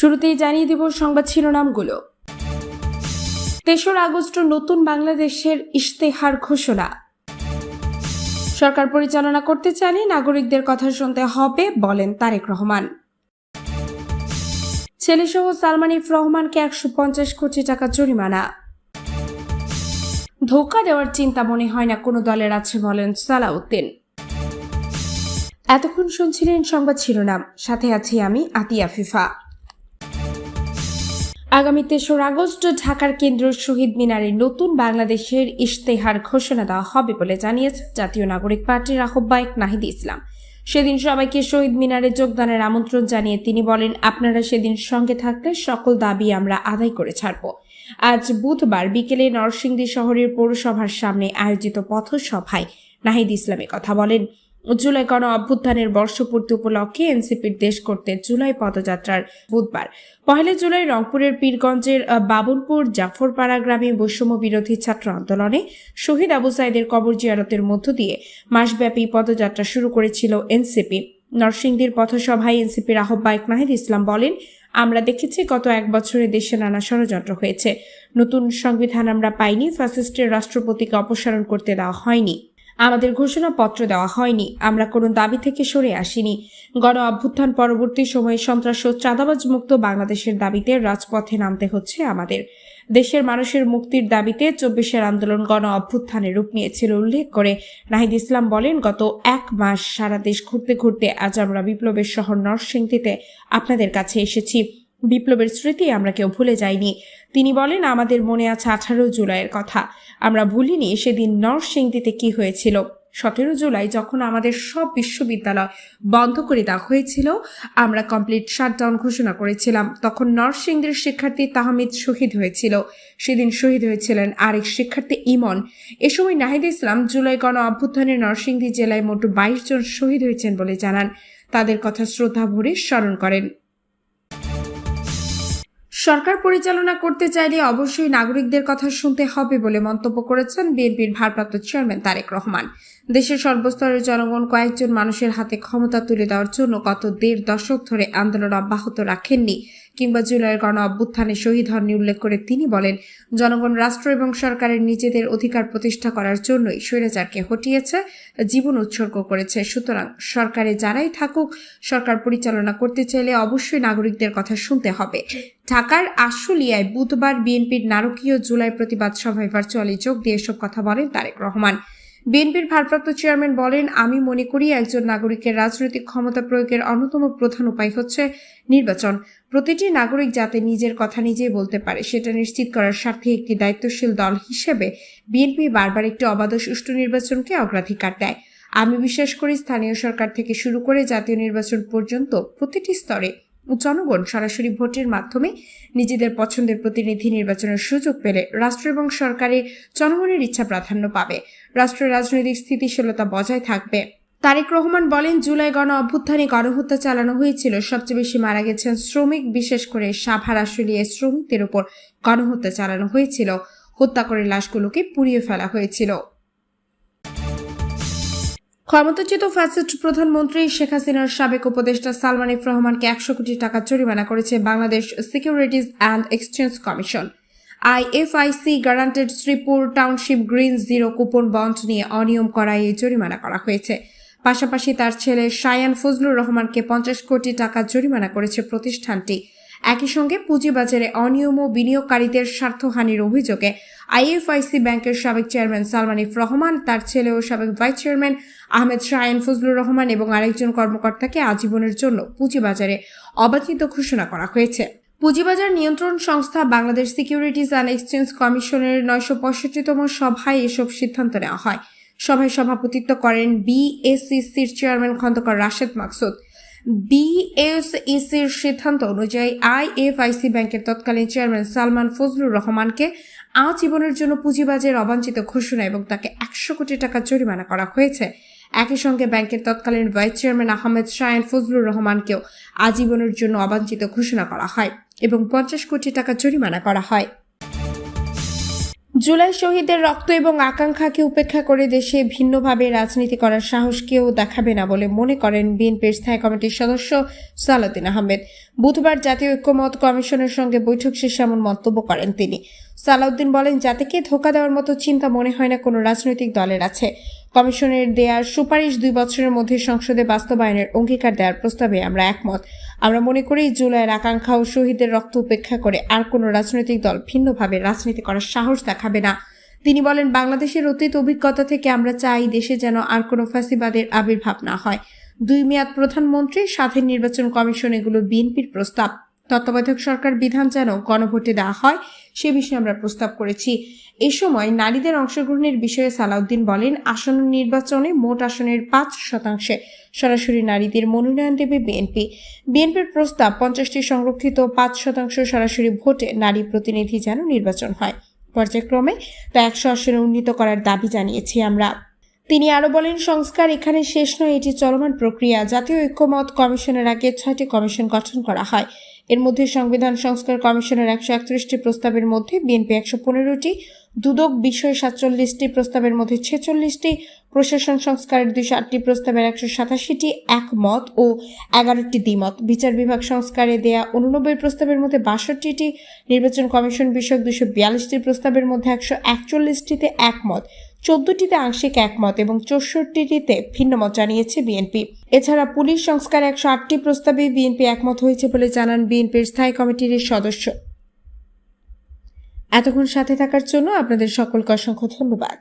শুরুতেই জানিয়ে দেব সংবাদ শিরোনামগুলো। তেসরা আগস্ট নতুন বাংলাদেশের ইশতেহার ঘোষণা। সরকার পরিচালনা করতে চাইলে নাগরিকদের কথা শুনতে হবে, বলেন তারেক রহমান। ছেলেসহ সালমান ইফ রহমানকে একশো পঞ্চাশ কোটি টাকা জরিমানা। ধোকা দেওয়ার চিন্তা মনে হয় না কোনো দলের আছে, বলেন সালাউদ্দিন। এতক্ষণ শুনছিলেন সংবাদ শিরোনাম, সাথে আছি আমি আতিয়া ফিফা। আগামী তেসরা আগস্ট ঢাকার কেন্দ্র শহীদ মিনারে নতুন বাংলাদেশের ইশতেহার ঘোষণা দেওয়া হবে বলে জানিয়েছে জাতীয় নাগরিক পার্টির আহ্বায়ক নাহিদ ইসলাম। সেদিন সবাইকে শহীদ মিনারে যোগদানের আমন্ত্রণ জানিয়ে তিনি বলেন, আপনারা সেদিন সঙ্গে থাকলে সকল দাবি আমরা আদায় করে ছাড়ব। আজ বুধবার বিকেলে নরসিংদী শহরের পৌরসভার সামনে আয়োজিত পথসভায় নাহিদ ইসলামে কথা বলেন। জুলাই গণ অভ্যুত্থানের বর্ষপূর্তি উপলক্ষে এনসিপির দেশ করতে জুলাই পদযাত্রার বুধবার। পহেলা জুলাই রংপুরের পীরগঞ্জের আহ, বাবুলপুর জাফরপাড়া গ্রামে বৈষম্য বিরোধী ছাত্র আন্দোলনে শহীদ আবু সাইদের কবর জিয়ারতের মধ্য দিয়ে মাসব্যাপী পদযাত্রা শুরু করেছিল এনসিপি। নরসিংদীর পথসভায় এনসিপির আহ্বায়ক নাহিদ ইসলাম বলেন আমরা দেখেছি গত এক বছরে দেশে নানা ষড়যন্ত্র হয়েছে। নতুন সংবিধান আমরা পাইনি ফ্যাসিস্টের রাষ্ট্রপতিকে অপসারণ করতে দেওয়া হয়নি। আমাদের ঘোষণাপত্র দেওয়া হয়নি। আমরা কোনো দাবি থেকে সরে আসিনি। গণ অভ্যুত্থান পরবর্তী সময়ে সন্ত্রাস ও চাঁদাবাজ মুক্ত বাংলাদেশের দাবিতে রাজপথে নামতে হচ্ছে আমাদের। দেশের মানুষের মুক্তির দাবিতে চব্বিশের আন্দোলন গণ অভ্যুত্থানে রূপ নিয়েছিল উল্লেখ করে নাহিদ ইসলাম বলেন, গত এক মাস সারা দেশ ঘুরতে ঘুরতে আজ আমরা বিপ্লবের শহর নরসিংদীতে আপনাদের কাছে এসেছি। বিপ্লবের স্মৃতি আমরা কেউ ভুলে যাইনি। তিনি বলেন, আমাদের মনে আছে আঠারো জুলাইয়ের কথা। আমরা ভুলিনি সেদিন নরসিংদীতে কি হয়েছিল। সতেরো জুলাই যখন আমাদের সব বিশ্ববিদ্যালয় বন্ধ করে দেওয়া হয়েছিল, আমরা কমপ্লিট শাটডাউন ঘোষণা করেছিলাম। তখন নরসিংদীর শিক্ষার্থী তাহমিদ শহীদ হয়েছিল। সেদিন শহীদ হয়েছিলেন আরেক শিক্ষার্থী ইমন। এ সময় নাহিদ ইসলাম, জুলাই গণ অভ্যুত্থানে নরসিংদী জেলায় মোট বাইশ জন শহীদ হয়েছেন বলে জানান। তাদের কথা শ্রদ্ধা ভরে স্মরণ করেন। সরকার পরিচালনা করতে চাইলে অবশ্যই নাগরিকদের কথা শুনতে হবে বলে মন্তব্য করেছেন বিএনপির ভারপ্রাপ্ত চেয়ারম্যান তারেক রহমান। দেশের সর্বস্তরের জনগণ কয়েকজন মানুষের হাতে ক্ষমতা তুলে দেওয়ার জন্য গত দেড় দশক ধরে আন্দোলন অব্যাহত রাখেননি কিংবা জুলাইয়ের গণ অভ্যুত্থানে শহীদ হননি উল্লেখ করে তিনি বলেন, জনগণ রাষ্ট্র এবং সরকারের নিজেদের অধিকার প্রতিষ্ঠা করার জন্যই স্বৈরাচারকে হটিয়েছে, জীবন উৎসর্গ করেছে। সুতরাং সরকারে যারাই থাকুক, সরকার পরিচালনা করতে চাইলে অবশ্যই নাগরিকদের কথা শুনতে হবে। ঢাকার আশুলিয়ায় বুধবার বিএনপির নারকীয় জুলাই প্রতিবাদ সভায় ভার্চুয়ালি যোগ দিয়ে এসব কথা বলেন তারেক রহমান। বিএনপির ভারপ্রাপ্ত চেয়ারম্যান বলেন, আমি মনে করি একজন নাগরিকের রাজনৈতিক ক্ষমতা প্রয়োগের অন্যতম প্রধান উপায় হচ্ছে নির্বাচন। প্রতিটি নাগরিক যাতে নিজের কথা নিজেই বলতে পারে, সেটা নিশ্চিত করার স্বার্থে একটি দায়িত্বশীল দল হিসেবে বিএনপি বারবার একটি অবাধ সুষ্ঠু নির্বাচনকে অগ্রাধিকার দেয়। আমি বিশ্বাস করি স্থানীয় সরকার থেকে শুরু করে জাতীয় নির্বাচন পর্যন্ত প্রতিটি স্তরে জনগণ সরাসরি ভোটের মাধ্যমে নিজেদের পছন্দের প্রতিনিধি নির্বাচনের সুযোগ পেলে রাষ্ট্র এবং সরকারে জনগণের ইচ্ছা প্রাধান্য পাবে। রাষ্ট্রের রাজনৈতিক স্থিতিশীলতা বজায় থাকবে। তারেক রহমান বলেন, জুলাই গণ অভ্যুত্থানে গণহত্যা চালানো হয়েছিল। সবচেয়ে বেশি মারা গেছেন শ্রমিক, বিশেষ করে সাভার আশুলিয়ায় শ্রমিকদের উপর গণহত্যা চালানো হয়েছিল। হত্যা করে লাশগুলোকে পুড়িয়ে ফেলা হয়েছিল। ক্ষমতাচ্যুত ফ্যাসিস্ট প্রধানমন্ত্রী শেখ হাসিনার সাবেক উপদেষ্টা সালমান ইফ রহমানকে একশো কোটি টাকা জরিমানা করেছে Bangladesh securities and exchange commission. IFIC guaranteed Sreepur township green zero coupon bond নিয়ে অনিয়ম করায় এই জরিমানা করা হয়েছে। পাশাপাশি তার ছেলে শায়ান ফজলুর রহমানকে পঞ্চাশ কোটি টাকা জরিমানা করেছে প্রতিষ্ঠানটি। একই সঙ্গে পুঁজিবাজারে অনিয়ম ও বিনিয়োগকারীদের স্বার্থহানির অভিযোগে আইএফআইসি ব্যাংকের সাবেক চেয়ারম্যান সালমান ইফ রহমান, তার ছেলে ও সাবেক ভাইস চেয়ারম্যান আহমেদ শায়ান ফজলুর রহমান এবং আরেকজন কর্মকর্তাকে আজীবনের জন্য পুঁজিবাজারে অবাধিত ঘোষণা করা হয়েছে। পুঁজিবাজার নিয়ন্ত্রণ সংস্থা বাংলাদেশ সিকিউরিটিজ অ্যান্ড এক্সচেঞ্জ কমিশনের নয়শো পঁয়ষট্টিতম সভায় এসব সিদ্ধান্ত নেওয়া হয়। সভায় সভাপতিত্ব করেন বিএসইসির চেয়ারম্যান খন্দকার রাশেদ মাকসুদ। বিএসইসির সিদ্ধান্ত অনুযায়ী আইএফআইসি ব্যাংকের তৎকালীন চেয়ারম্যান সালমান ফজলুর রহমানকে আজীবনের জন্য পুঁজিবাজের অবাঞ্ছিত ঘোষণা এবং তাকে একশো কোটি টাকা জরিমানা করা হয়েছে। একই সঙ্গে ব্যাংকের তৎকালীন ভাইস চেয়ারম্যান আহমেদ শায়ান ফজলুর রহমানকেও আজীবনের জন্য অবাঞ্ছিত ঘোষণা করা হয় এবং পঞ্চাশ কোটি টাকা জরিমানা করা হয়। জুলাই শহীদের রক্ত এবং আকাঙ্ক্ষাকে উপেক্ষা করে দেশে ভিন্নভাবে রাজনীতি করার সাহস কেউ দেখাবে না বলে মনে করেন বিএনপির স্থায়ী কমিটির সদস্য সালাউদ্দিন আহমেদ। বুধবার জাতীয় ঐক্যমত কমিশনের সঙ্গে বৈঠক শেষে এমন মন্তব্য করেন তিনি। সালাউদ্দিন বলেন জাতিকে ধোকা দেওয়ার মতো চিন্তা মনে হয় না কোনো রাজনৈতিক দলের আছে। কমিশনের দেয়ার সুপারিশ দুই বছরের মধ্যে সংসদে বাস্তবায়নের অঙ্গীকার দেওয়ার প্রস্তাবে আমরা একমত। আমরা মনে করি জুলাইয়ের আকাঙ্ক্ষা ও শহীদের রক্ত উপেক্ষা করে আর কোনো রাজনৈতিক দল ভিন্নভাবে রাজনীতি করার সাহস দেখাবে না। তিনি বলেন, বাংলাদেশের অতীত অভিজ্ঞতা থেকে আমরা চাই দেশে যেন আর কোনো ফ্যাসিবাদের আবির্ভাব না হয়। দুই মেয়াদ প্রধানমন্ত্রী স্বাধীন নির্বাচন কমিশন এগুলো বিএনপির প্রস্তাব। তত্ত্বাবধায়ক সরকার বিধান যেন গণভোটে দেওয়া হয়, সে বিষয়ে আমরা প্রস্তাব করেছি। এ সময় নারীদের অংশগ্রহণের বিষয়ে সালাউদ্দিন বলেন, আসন্ন নির্বাচনে মোট আসনের পাঁচ শতাংশে সরাসরি নারীদের মনোনয়ন দেবে বিএনপি। বিএনপির প্রস্তাব পঞ্চাশটি সংরক্ষিত পাঁচ শতাংশ সরাসরি ভোটে নারী প্রতিনিধি যেন নির্বাচন হয়। পর্যায়ক্রমে তা একশো আসনে উন্নীত করার দাবি জানিয়েছি আমরা। তিনি আরও বলেন, সংস্কার এখানে শেষ নয়, এটি চলমান প্রক্রিয়া। জাতীয় ঐক্যমত কমিশনের আগে ছয়টি কমিশন গঠন করা হয়। এর মধ্যে সংবিধান সংস্কার কমিশনের একশো একত্রিশটি প্রস্তাবের মধ্যে বিএনপি একশো পনেরোটি, দুদক বিষয় সাতচল্লিশটি, প্রস্তাবের মধ্যে ছেচল্লিশটি, প্রশাসন সংস্কারের দুইশো আটটি, প্রস্তাবের একশো সাতাশিটি একমত ও এগারোটি দ্বিমত। বিচার বিভাগ সংস্কারে দেয়া উননব্বই প্রস্তাবের মধ্যে বাষট্টিটি, নির্বাচন কমিশন বিষয়ক দুশো বিয়াল্লিশটি প্রস্তাবের মধ্যে একশো একচল্লিশটিতে একমত। চোদ্দটিতে আংশিক একমত এবং চৌষট্টিটিতে ভিন্নমত জানিয়েছে বিএনপি। এছাড়া পুলিশ সংস্কার একশো আটটি প্রস্তাবে বিএনপি একমত হয়েছে বলে জানান বিএনপির স্থায়ী কমিটির সদস্য। এতক্ষণ সাথে থাকার জন্য আপনাদের সকলকে অসংখ্য ধন্যবাদ।